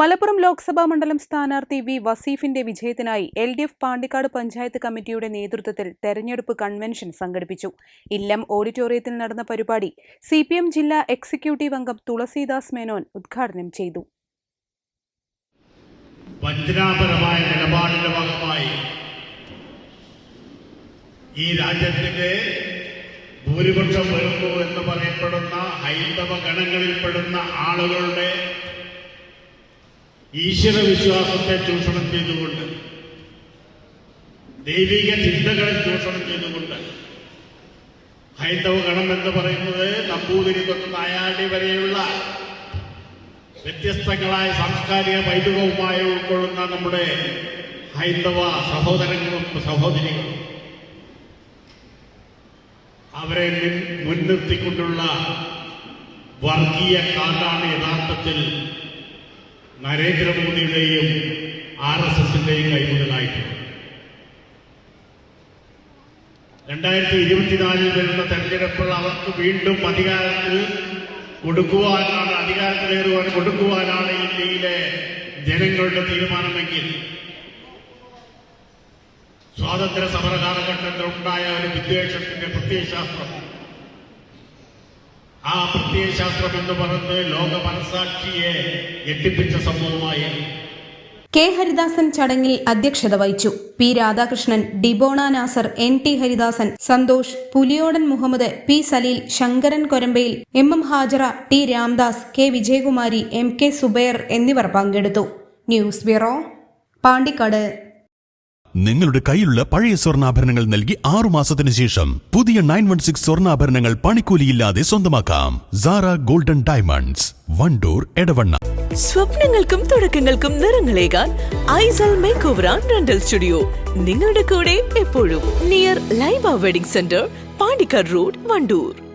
മലപ്പുറം ലോക്സഭാ മണ്ഡലം സ്ഥാനാർത്ഥി വി വസീഫിന്റെ വിജയത്തിനായി L D F Pandikkad panchayat കമ്മിറ്റിയുടെ നേതൃത്വത്തിൽ തെരഞ്ഞെടുപ്പ് കൺവെൻഷൻ സംഘടിപ്പിച്ചു. ഇല്ലം ഓഡിറ്റോറിയത്തിൽ നടന്ന പരിപാടി സി പി എം ജില്ലാ എക്സിക്യൂട്ടീവ് അംഗം തുളസീദാസ് മേനോൻ ഉദ്ഘാടനം ചെയ്തു. ഈ ഭൂരിപക്ഷം വരുന്നു എന്ന് പറയപ്പെടുന്ന ഹൈന്ദവ ഗണങ്ങളിൽപ്പെടുന്ന ആളുകളുടെ ഈശ്വര വിശ്വാസത്തെ ചൂഷണം ചെയ്തുകൊണ്ട് ദൈവിക ചിന്തകളെ ചൂഷണം ചെയ്തുകൊണ്ട് ഹൈന്ദവ ഗണം എന്ന് പറയുന്നത് നമ്പൂതിരി തൊട്ട് നായാടി വരെയുള്ള വ്യത്യസ്തങ്ങളായ സാംസ്കാരിക വൈദികവുമായി ഉൾക്കൊള്ളുന്ന നമ്മുടെ ഹൈന്ദവ സഹോദരങ്ങളും സഹോദരികളും അവരെ മുൻ- മുൻനിർത്തിക്കൊണ്ടുള്ള വർഗീയ കാർഡാണ് യഥാർത്ഥത്തിൽ നരേന്ദ്രമോദിയുടെയും ആർ എസ് എസിന്റെയും കൈമുതലായിട്ടുണ്ട്. രണ്ടായിരത്തി ഇരുപത്തിനാലിൽ വരുന്ന തെരഞ്ഞെടുപ്പിൽ അവർക്ക് വീണ്ടും അധികാരത്തിൽ കൊടുക്കുവാനാണ് അധികാരത്തിലേറുവാൻ കൊടുക്കുവാനാണ് ഇന്ത്യയിലെ ജനങ്ങളുടെ തീരുമാനമെങ്കിൽ സ്വാതന്ത്ര്യ സമര കാലഘട്ടത്തിൽ ഉണ്ടായ ഒരു വിദ്വേഷത്തിന്റെ പ്രത്യയശാസ്ത്രം ആ പ്രത്യയശാസ്ത്രം എന്ന് പറഞ്ഞ് ലോക മനസാക്ഷിയെ ഞെട്ടിപ്പിച്ച സംഭവമായി. കെ ഹരിദാസൻ ചടങ്ങിൽ അധ്യക്ഷത വഹിച്ചു. P Radhakrishnan Dibona Nasar N T Haridasan Santhosh Puliyodan Muhammad P Saleel Sankaran Korambayil M M Hajara T Ramdas K Vijayakumari M K Zubair എന്നിവർ പങ്കെടുത്തു. News bureau Pandikkad. നിങ്ങളുടെ കയ്യിലുള്ള പഴയ സ്വർണാഭരണങ്ങൾ നൽകി ആറു മാസത്തിന് ശേഷം പുതിയ നയൻ വൺ സിക്സ് സ്വർണാഭരണങ്ങൾ പണിക്കൂലിയില്ലാതെ സ്വന്തമാക്കാം. Sara golden diamonds Wandoor Edavanna. സ്വപ്നങ്ങൾക്കും തുടക്കങ്ങൾക്കും നിറങ്ങളേകാൻ ഐസൽ മേക്ക് ഓവർ റെന്റൽ സ്റ്റുഡിയോ നിങ്ങളുടെ കൂടെ എപ്പോഴും near Laiba wedding centre Pandikkad road Wandoor.